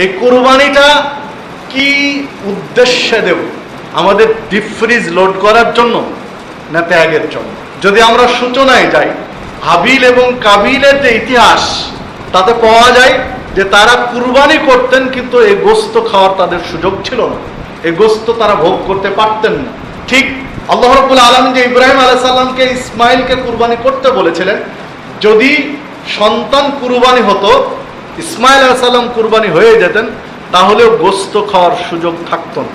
এই কোরবানিটা কি উদ্দেশ্যে দেব? আমাদের ডিপ ফ্রিজ লোড করার জন্য না ত্যাগের জন্য? যদি আমরা সূচনায় যাই, হাবিল এবং কাবিলের যে ইতিহাস, তাতে পাওয়া যায় যে তারা কুরবানি করতেন কিন্তু এই গোস্ত খাওয়ার তাদের সুযোগ ছিল না। এই গোস্ত তারা ভোগ করতে পারতেন না। ঠিক আল্লাহ রবুল আলম যে ইব্রাহিম আলাইসাল্লামকে ইসমাইলকে কুরবানি করতে বলেছিলেন, যদি সন্তান কুরবানি হতো ইসমাইল আলাইসাল্লাম কুরবানি হয়ে যেতেন, তাহলেও গোস্ত খাওয়ার সুযোগ থাকতো না।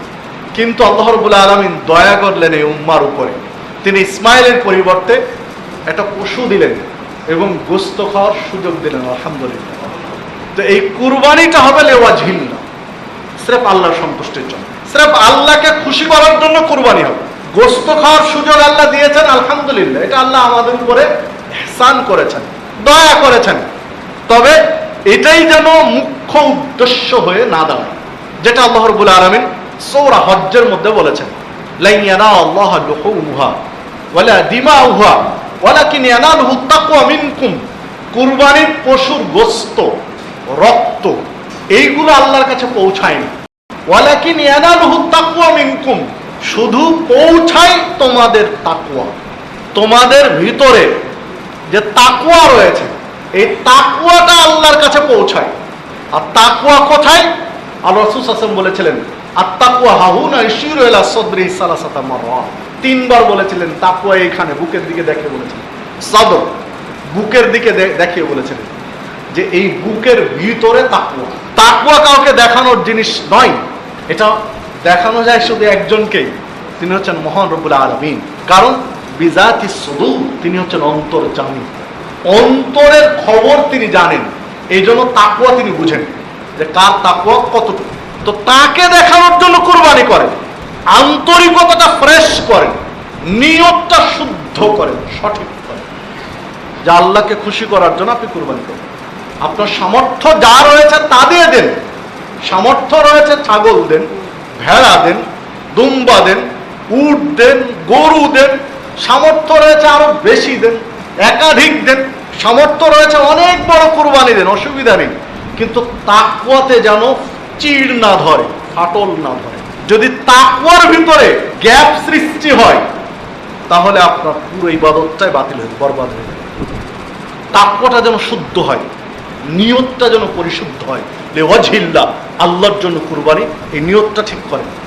কিন্তু আল্লাহ আলমিন দয়া করলেন এই উম্মার উপরে। তিনি ইসমাইলের পরিবর্তে একটা পশু দিলেন এবং গোস্ত খাওয়ার সুযোগ দিলেন, আলহামদুলিল্লাহ। তো এই কুরবানিটা হবে লেওয়া ঝিল না। স্রেফ আল্লাহর সন্তুষ্টির জন্য। স্রেফ আল্লাহকে খুশি করার জন্য কুরবানি হবে। গোস্ত খাওয়ার সুযোগ আল্লাহ দিয়েছেন, আলহামদুলিল্লাহ। এটা আল্লাহ আমাদের উপরে এহসান করেছেন, দয়া করেছেন। তবে এটাই যেন মুখ্য উদ্দেশ্য হয়ে না দাঁড়ায়, যেটা আল্লাহ রবুল আলমিন সৌরা হজ্জের মধ্যে বলেছেন লাইয়ানা আল্লাহ লুহুমুহা ওয়ালা দিমাউহা ওয়ালাকিন ইয়ানালুহু তাকওয়া মিনকুম। কুরবানির পশুর গোস্ত, রক্ত, এইগুলো আল্লাহর কাছে পৌঁছায় না। ওয়ালাকিন ইয়ানালুহু তাকওয়া মিনকুম, শুধু পৌঁছায় তোমাদের তাকওয়া। তোমাদের ভিতরে যে তাকওয়া রয়েছে এই তাকওয়াটা আল্লাহর কাছে পৌঁছায়। আর তাকুয়া কোথায়? আল্লাহ রাসূল সাল্লাল্লাহু বলেছিলেন আত্তাকুয়া হাহুনা ইশিরু ইলা সদরি সালাসাতা মাররা। তিনবার বলেছিলেন, তাকওয়া এখানে বুকের দিকে দেখে, বলেছিলেন। সদর, বুকের দিকে দেখিয়ে বলেছিলেন যে এই বুকের ভিতরে তাকুয়া তাকুয়া কাউকে দেখানোর জিনিস নয়। এটা দেখানো যায় শুধু একজনকেই। তিনি হচ্ছেন মহান রবুল আলমিন। কারণ, বিজাতি শুধু তিনি হচ্ছেন অন্তর জানি অন্তরের খবর তিনি জানেন। এই জন্য তাকুয়া তিনি বুঝেন যে কার তাকুয়া কতটুকু। তো তাকে দেখানোর জন্য কোরবানি করেন, আন্তরিকতাটা ফ্রেশ করেন, নিয়তটা শুদ্ধ করেন, সঠিক করেন। যে আল্লাহকে খুশি করার জন্য আপনি কোরবানি করেন আপনার সামর্থ্য যা রয়েছে তা দিয়ে দেন। সামর্থ্য রয়েছে ছাগল দেন, ভেড়া দেন, দুম্বা দেন, উট দেন, গরু দেন, সামর্থ্য রয়েছে আরও বেশি দেন। একাধিক দেন সামর্থ্য রয়েছে, অনেক বড় কুরবানি দেন, অসুবিধা নেই। কিন্তু তাকুয়াতে যেন চিড় না ধরে, ফাটল না ধরে। যদি তাকুয়ার ভিতরে গ্যাপ সৃষ্টি হয়, তাহলে আপনার পুরো ইবাদতটাই বাতিল হয়ে, বরবাদ হয়ে যাবে। তাকুয়াটা যেন শুদ্ধ হয়, নিয়তটা যেন পরিশুদ্ধ হয়। লেওয়াজিল্লা আল্লাহর জন্য কুরবানি, এই নিয়তটা ঠিক করেন।